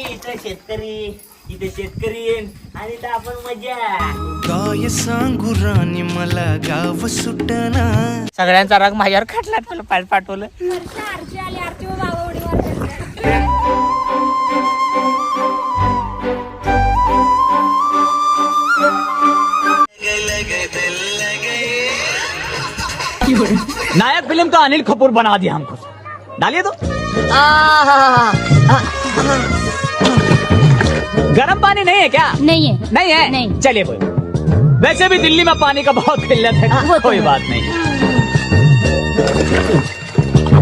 इथं शेतकरी इथं शेतकरी आणि इथं आपण मजा. काय सांगू राणी मला गाव सुटना. सगळ्यांचा राग माझ्यावर खटला मला पाठ पाठवलं. आली बाबा उडी नायक फिल्म का अनिल कपूर बना दिया हमको? डालिए तो। गर्म पानी नहीं है क्या? नहीं है। नहीं है? नहीं। चलिए कोई वैसे भी दिल्ली में पानी का बहुत किल्लत है। तो कोई बात नहीं।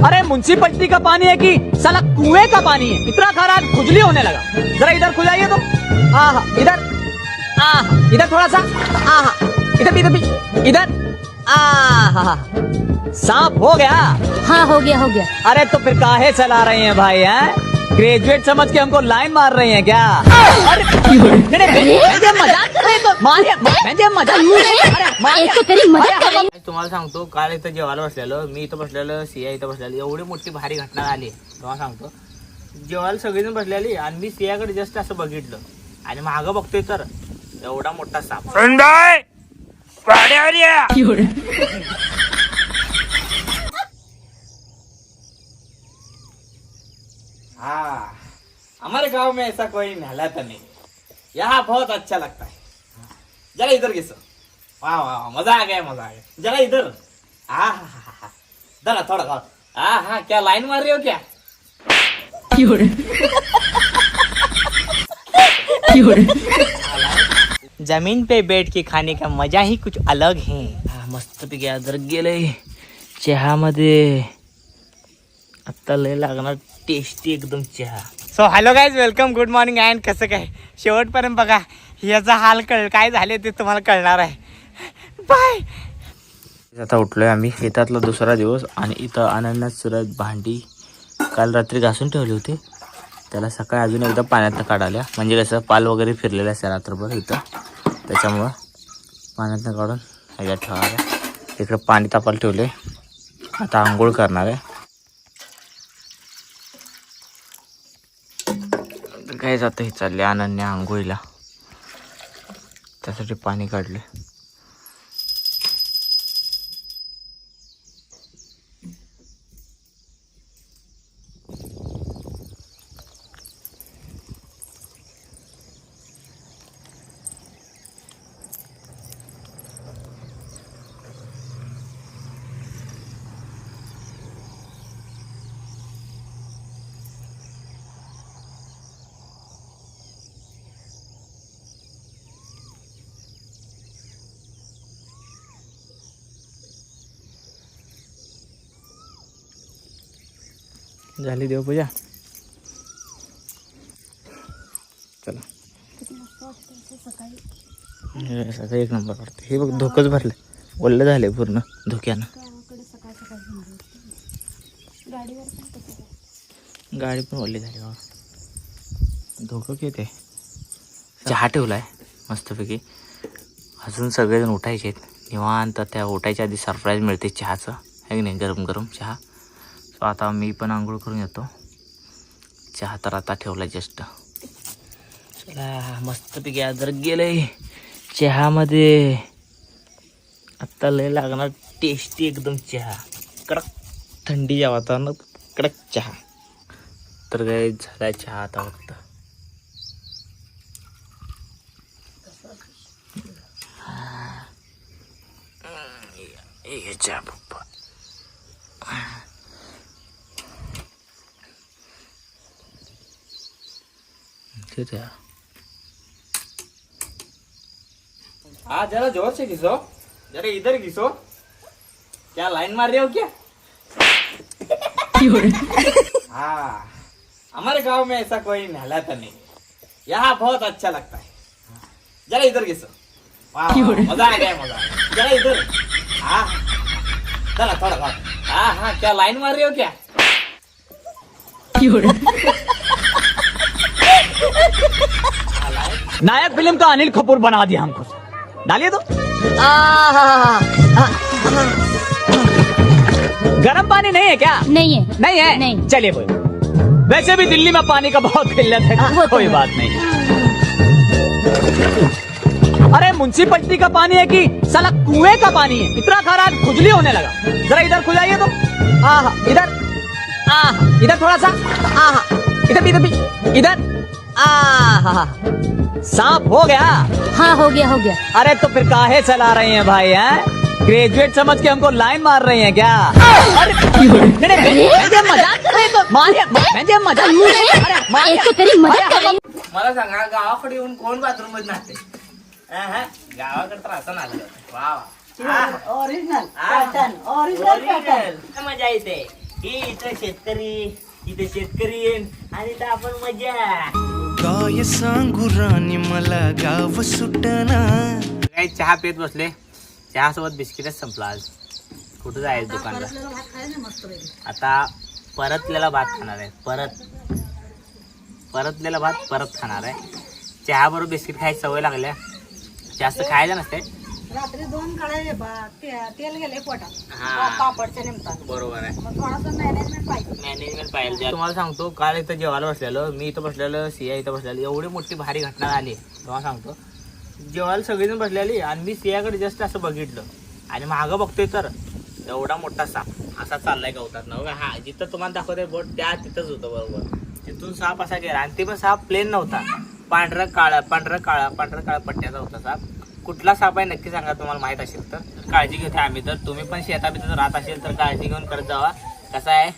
अरे म्यूनसिपलिटी का पानी है कि साला कुएँ का पानी है? इतना खराब खुजली होने लगा। जरा इधर खुजाइए तो आहा इधर। आहा इधर थोड़ा सा। आहा इधर इधर भी, इधर। आहा सांप हो गया। हाँ हो गया हो गया। अरे तो फिर काहे चला रहे हैं भाई हैं? ग्रेजुएट समझ के हमको लाइन मार रहे हैं क्या? अरे मजाक कर रहे तुम्हाला सांगतो काल इथं जेवायला बसलेलो मी इथं बसलेलो सिया इथं बसलेली एवढी मोठी भारी घटना झाली तेव्हा सांगतो जेवायला सगळेजण बसलेली आणि मी सियाकडे जस्ट असं बघितलं. आणि मागं बघतोय तर एवढा मोठा साप. हाँ। हमारे गांव में ऐसा कोई नहलाता नहीं। यहाँ बहुत अच्छा लगता है। जरा इधर घिसो। वाह वाह मजा आ गया मजा आ गया। जरा इधर। आ हा हा हा। जरा थोड़ा थोड़ा। हाँ हाँ क्या लाइन मार रही हो क्या? जमीन पे बैठ के खाने का मजा ही कुछ अलग है। मस्त पैकी अदरक गेलंय चहामध्ये आत्ता लय लागणार टेस्टी एकदम चहा. So hello guys welcome good morning and कसं काय? शेवटपर्यंत बघा याचा हाल कळ काय झाले ते तुम्हाला कळणार आहे. बाय आता उठलोय आम्ही शेतातला दुसरा दिवस आणि इथं अनन्यात सुरत भांडी काल रात्री घासून ठेवली होती. त्याला सकाळी अजून एकदा पाण्यातनं काढाल्या. म्हणजे कसं पाल वगैरे फिरलेलं असतं रात्रभर इथं. त्याच्यामुळं पाण्यातनं काढून ह्याच्यात ठेवायला. इकडं पाणी तापायला ठेवले आता आंघोळ करणार आहे. काय जातं हे चालले अनन्या आंघोळीला. त्यासाठी पाणी काढले झाली देवपूजा चला. सकाळी एक नंबर वाटतं हे बघ धोकंच भरले. ओल्लं झाले पूर्ण धोक्यानं. गाडी पण ओल्ली झाली बाबा. धोकं किती आहे? चहा ठेवलाय मस्तपैकी. अजून सगळेजण उठायचे आहेत. निवांत त्या उठायच्या आधी सरप्राईज मिळते चहाचं. आहे की नाही? गरम गरम चहा. सो आता मी पण आंघोळ करून येतो. चहा तर आता ठेवला जस्ट चला मस्तपैकी अदरक गेलंय चहामध्ये आत्ता लय लागणार टेस्टी एकदम चहा. कडक थंडीच्या वातावरणात कडक चहा. तर काय झाला चहा आता फक्त. चहा. पप्पा ठीक जरा ज़ोर से घिसो जरा इधर घिसो क्या लाइन मार रहे हो क्या हाँ हमारे गाँव में ऐसा कोई नहलाता नहीं यहाँ बहुत अच्छा लगता है जरा इधर घिसो मज़ा आ गया मज़ा जरा इधर हाँ चला थोड़ा थोड़ा हाँ हाँ क्या लाइन मार रहे हो क्या नायक फ़िल्म का अनिल कपूर बना दिया हमको। डालिए तो। गर्म पानी नहीं है क्या? नहीं है। नहीं है? नहीं। चलिए कोई वैसे भी दिल्ली में पानी का बहुत किल्लत है। कोई बात नहीं। अरे म्यूनसिपलिटी का पानी है कि साला कुएँ का पानी है? इतना खराब खुजली होने लगा। जरा इधर खुजाइए तो। आहा इधर। आहा इधर थोड़ा सा। आहा इधर भी इधर भी। इधर। सांप हो गया। हाँ हो गया हो गया। अरे तो फिर काहे चला रहे हैं भाई हैं? ग्रेजुएट समझ के हमको लाइन मार रहे हैं क्या? अरे मज़ाक कर रहे तो मज़ाक तो मला सांगा गावाकडे येऊन कोण बाथरूम मध्ये नाचते? गावाकडे तर असं नाचलं. वा वा. ओरिजिनल पॅटर्न ओरिजिनल पॅटर्न मज़ा येते. ही इथं शेतकरी इथं शेतकरी आणि इथं आपण मज़ा. काय सांगू राणी मला गाव सुटना. काही चहा पेत बसले? चहा सोबत बिस्किटच संपला आज. कुठं जायचं दुकानला? आता परतलेला भात खाणार आहे. परत. परतलेला भात परत खाणार आहे. चहा बरोबर बिस्किट खायची सवय लागल्या. जास्त खायचं नसते. रात्री दोन कळे तेल गेले पोटात. हा. पापडच्या निमित्तानं बरोबर आहे. मग थोडासा मॅनेजमेंट पाहिजे. मॅनेजमेंट पाहिजे. तुम्हाला सांगतो काल इथं जेवायला बसलेलो मी इथं बसलेलो सिया इथं बसलेलो. एवढी मोठी भारी घटना झाली. तुम्हाला सांगतो. जेवायला सगळेजण बसलेली आणि मी सियाकडे जस्ट असं बघितलं. आणि मागं बघतोय तर एवढा मोठा साप. असा चाललाय गवतात ना. हा जिथं तुम्हाला दाखवतोय बोट त्या तिथंच होतं बरोबर. तिथून साप असा गेला. आणि ते पण साप प्लेन नव्हता. पांढरा काळा पांढरा काळा पांढरा काळा पट्ट्याचा होता साप. कुठला साप आहे नक्की सांगा तुम्हाला माहीत असेल तर. काळजी घेऊ आम्ही तर. तुम्ही पण शेता बितात राहत असेल तर काळजी घेऊन करत जावा. कसं आहे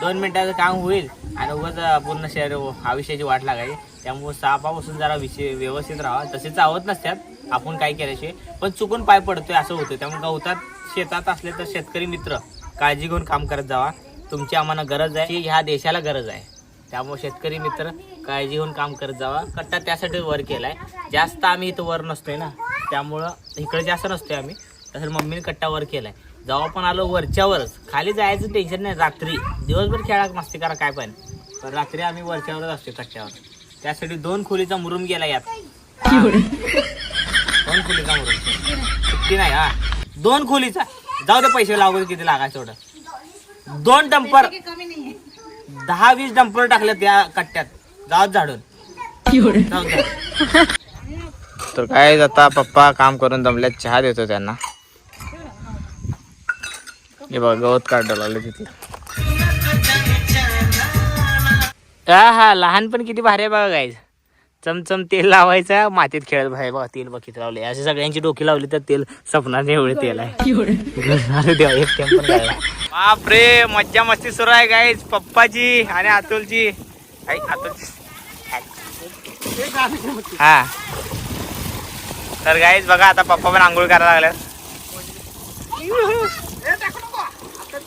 दोन मिनिटाचं काम होईल आणि उगाच पूर्ण शहर आयुष्याची वाट लागायची त्यामुळे सापापासून जरा विषय व्यवस्थित राहा. तसे चावत नसतात आपण काय केल्याशिवाय. पण चुकून पाय पडतोय असं होतं त्यामुळे गवतात शेतात असले तर शेतकरी मित्र काळजी घेऊन काम करत जावा. तुमची आम्हाला गरज आहे. ह्या देशाला गरज आहे. त्यामुळे शेतकरी मित्र काळजी घेऊन काम करत जावा. कट्टा त्यासाठी वर केलाय. जास्त आम्ही इथं वर नसतोय ना. त्यामुळं इकडे जास्त नसतोय आम्ही. तसं मम्मीने कट्ट्यावर केलाय. जेव्हा पण आलो वरच्यावरच. खाली जायचं टेन्शन नाही रात्री. दिवसभर खेळा मस्ती करा काय पण. पण रात्री आम्ही वरच्यावरच असतो कट्ट्यावर. त्यासाठी दोन खोलीचा मुरुम गेला यात. दोन खोलीचा मुरुम. सुट्टी नाही हा. दोन खोलीचा. जाऊ दे पैसे लागू किती लागायचं एवढं दोन डंपर. दहा वीस डंपर टाकले त्या कट्ट्यात. जाऊ झाडून. जाऊ तर काय आता पप्पा काम करून दमल्यात चहा देतो त्यांना. हे बघा गवत काढायला लागले तिथे. हा हा लहानपण किती भारी आहे बघा गाईज चमचम तेल लावायचं मातीत खेळत भाई बघा तेल बघित लावले असे सगळ्यांची डोकी लावली तर तेल सपनाने एवढे तेल आहे. बापरे मज्जा मस्ती सुरू आहे गाईज पप्पाची आणि अतुलची. आई, अतुलची. हा. तर गाईज बघा आता पप्पा पण आंघोळ करायला लागल्यात. मारतात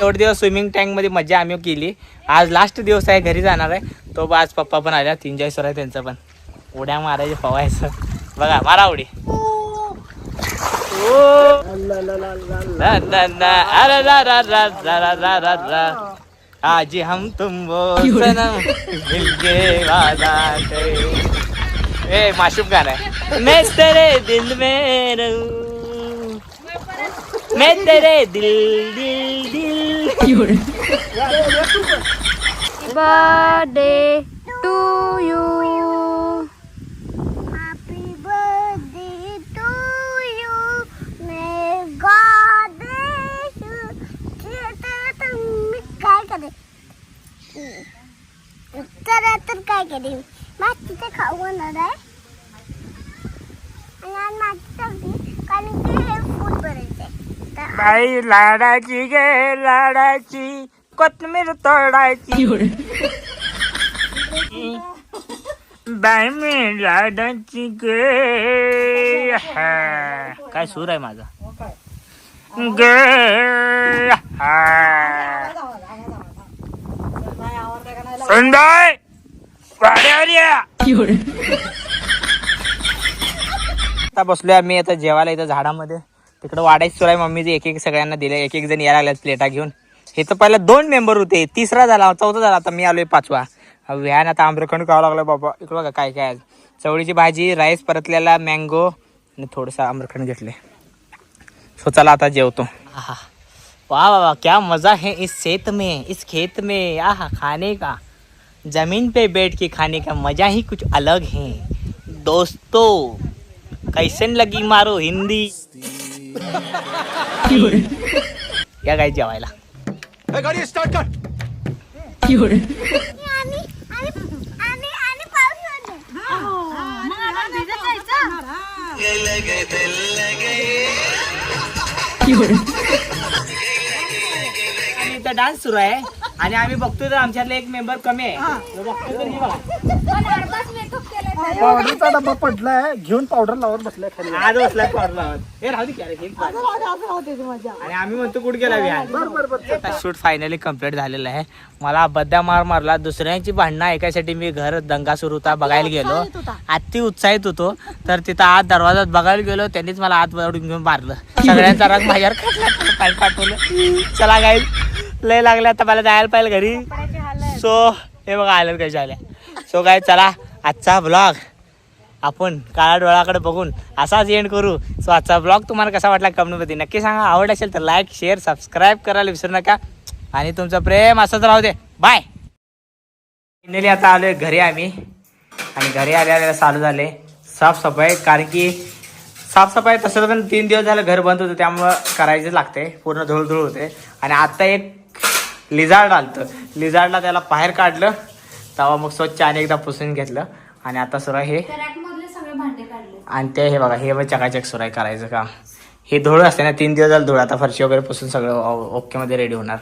एवढे दिवस स्विमिंग टँकमध्ये मजा आम्ही केली. आज लास्ट दिवस आहे घरी जाणार आहे. तो आज पप्पा पण आल्या चाळीस आहे त्यांचं पण. उड्या मारायचे पवायचं. बघा मारा उडी. ओ. ला, ला, अरे रा, रा, रा, रा, रा, रा, रा, आज हम तुम वो सनम मिलके वादा करे ए माशूम गाना है मैं तेरे दिल में रहूं मैं तेरे दिल दिल दिल बर्थडे टू यू तर काय मातीचं खाऊ होणार आहे. आणि आज माती ठेवली कारण की हे फूल भरायचं आहे. तर बाई लाडाची गे लाडाची. कोथमीर तोडायची. बाई मी लाडाची गे हा. काय सूर आहे माझा? गे हा. संध्याय वाड्यावर या. आता बसलोय आम्ही आता जेवायला इथं झाडामध्ये. तिकडे वाडायची सुरू आहे मम्मीचे एक एक सगळ्यांना दिले एक एक जण यायला लागल्यात प्लेटा घेऊन. हे तर पहिला दोन मेंबर होते. तिसरा झाला चौथा झाला. आता मी आलोय पाचवा. व्हॅन आता आंब्रेखंड खावं लागलं बाबा. इकडं बघा काय काय आहे. चवळीची भाजी राईस परतलेला मँगो आणि थोडंसं आम्रखंड घेतले सो चला आता जेवतो. आहा. वाह वाह वाह क्या मज़ा है इस खेत में इस खेत में. आहा खाने का. ज़मीन पे बैठ के खाने का मज़ा ही कुछ अलग है। दोस्तों कैसन लगी मारो हिंदी? या काय जेवायला. आणि आणि पाऊस होते आणि इथं डान्स सुरू आहे. आणि आम्ही बघतोय तर आमच्यातले एक मेंबर कमी आहे. तो बघतोय तर हे बघा. पण अर्धाच मेकअप केलाय पावडरचा डब्बा पडलाय. घेऊन पावडर लावत बसलाय खाली. आज बसलाय पावडर लावत. हे राहू दे की अरे, हे पाड. आणि आम्ही म्हणतो कुठे गेला शूट फायनली कंप्लीट झालेलं आहे. मला बद्दा मार मारला. दुसऱ्यांची भांडणं ऐकायसाठी मी घर दंगा सुरू होता बघायला गेलो. अति उत्साहित होतो. तर तिथं आत दरवाजात बघायला गेलो. त्यांनीच मला आत वळून घेऊन मारलं. सगळ्यांचा रंग माझ्यावर पाय पाठवलं. चला काय लय लागलं आता मला जायला पाहिजे घरी. सो हे बघा आलं कशा आल्या सो काय चला आजचा ब्लॉग आपण काळा डोळाकडे बघून असाच एंड करू. सो आजचा ब्लॉग तुम्हाला कसा वाटला कमेंटमध्ये नक्की सांगा. आवड असेल तर लाईक शेअर सबस्क्राईब करायला विसरू नका. आणि तुमचं प्रेम असंच राहू दे. बाय फायनली आता आलोय घरी आम्ही. आणि घरी आल्या आल्या चालू झाले. साफसफाई कारण की साफसफाई तसं पण तीन दिवस झालं घर बंद होतं त्यामुळं करायचं लागते पूर्ण धुळधुळ होते. आणि आता एक लिझार्ड आलतं. लिझार्डला त्याला बाहेर काढलं तेव्हा मग स्वच्छ आणि एकदा पुसून घेतलं. आणि आता सुरू हे आणि ते हे बघा हे बघ चकाचक सुरू आहे करायचं काम हे धूळ असते ना तीन दिवस झालं धूळ. आता फरशी वगैरे पुसून सगळं ओके मध्ये रेडी होणार.